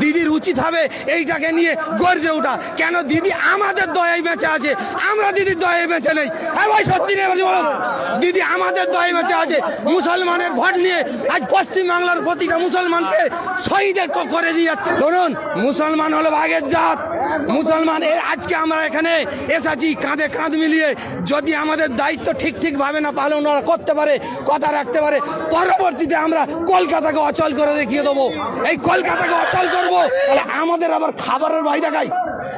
দিদির উচিত হবে এইটাকে নিয়ে গর্জে ওঠা। কেন দিদি আমাদের দয়ায় বেঁচে আছে? আমরা দিদির দয়ায় বেঁচে নেই। ভাই, সত্যি নেই দিদি আমাদের দয়ায় বেঁচে আছে। মুসলমানের ভোট নিয়ে আজ পশ্চিম বাংলার প্রতিটা মুসলমানকে শহীদের করে দিয়ে যাচ্ছে। ধরুন মুসলমান হলো ভাগের জাত। মুসলমান আজকে আমরা এখানে এসেছি কাঁধে কাঁধ মিলিয়ে। যদি আমাদের দায়িত্ব ঠিক ঠিকভাবে না পালন করতে পারে, কথা রাখতে পারে, পরবর্তীতে আমরা কলকাতাকে অচল করে দেখিয়ে দেবো। এই কলকাতাকে অচল করব? তাহলে আমাদের আবার খাবারের ভাই দেখাই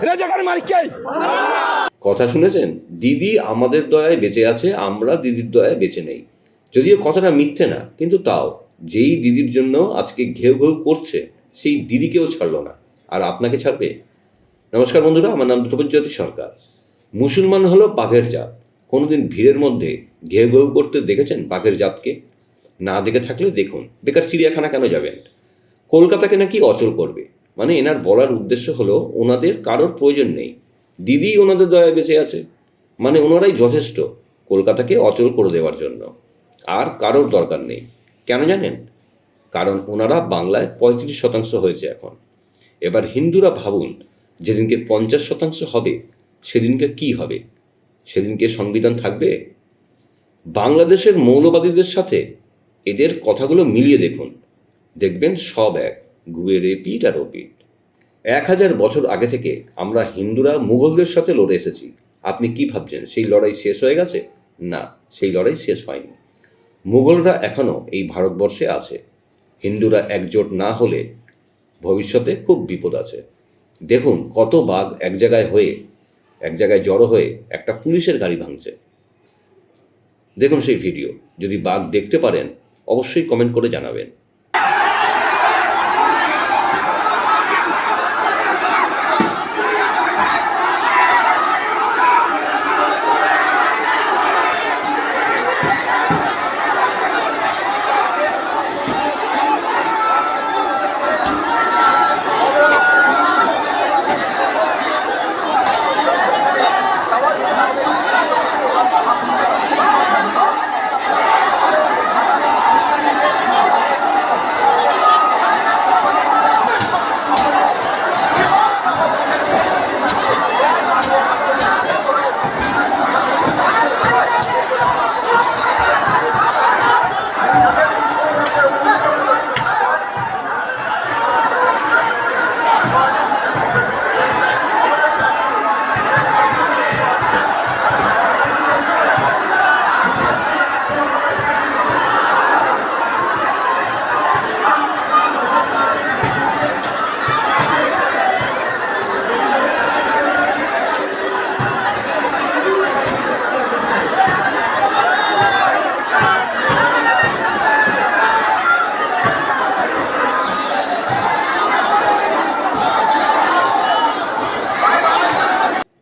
রেজাকার মালিক কে? কথা শুনেছেন? দিদি আমাদের দয়ায় বেঁচে আছে, আমরা দিদির দয়ায় বেঁচে নেই। যদিও কথাটা মিথ্যে না, কিন্তু তাও। যেই দিদির জন্য আজকে ঘেউ ঘেউ করছে, সেই দিদিকেও ছাড়লো না। আর আপনাকে ছাড়বে? নমস্কার বন্ধুরা, আমার নাম ধ্রুবজ্যোতি সরকার। মুসলমান হলো বাঘের জাত। কোনোদিন ভিড়ের মধ্যে ঘেউ ঘেউ করতে দেখেছেন বাঘের জাতকে? না দেখে থাকলে দেখুন। বেকার চিড়িয়াখানা কেন যাবেন? কলকাতাকে নাকি অচল করবে। মানে এনার বলার উদ্দেশ্য হলো ওনাদের কারোর প্রয়োজন নেই। দিদি ওনাদের দয়া বেঁচে আছে। মানে ওনারাই যথেষ্ট কলকাতাকে অচল করে দেওয়ার জন্য। আর কারোর দরকার নেই। কেন জানেন? কারণ ওনারা বাংলায় পঁয়ত্রিশ শতাংশ হয়েছে এখন। এবার হিন্দুরা ভাবুন, যেদিনকে পঞ্চাশ শতাংশ হবে, সেদিনকে কি হবে? সেদিনকে সংবিধান থাকবে? বাংলাদেশের মৌলবাদীদের সাথে এদের কথাগুলো মিলিয়ে দেখুন। দেখবেন সব এক গুয়ের পিঠ আর ওপিট। এক হাজার বছর আগে থেকে আমরা হিন্দুরা মুঘলদের সাথে লড়ে এসেছি। আপনি কি ভাবছেন, সেই লড়াই শেষ হয়ে গেছে? না, সেই লড়াই শেষ হয়নি। মুঘলরা এখনও এই ভারতবর্ষে আছে। হিন্দুরা একজোট না হলে ভবিষ্যতে খুব বিপদ আছে। দেখুন কত বাঘ এক জায়গায় হয়ে, এক জায়গায় জড়ো হয়ে একটা পুলিশের গাড়ি ভাঙছে। দেখুন সেই ভিডিও। যদি বাঘ দেখতে পারেন, অবশ্যই কমেন্ট করে জানাবেন।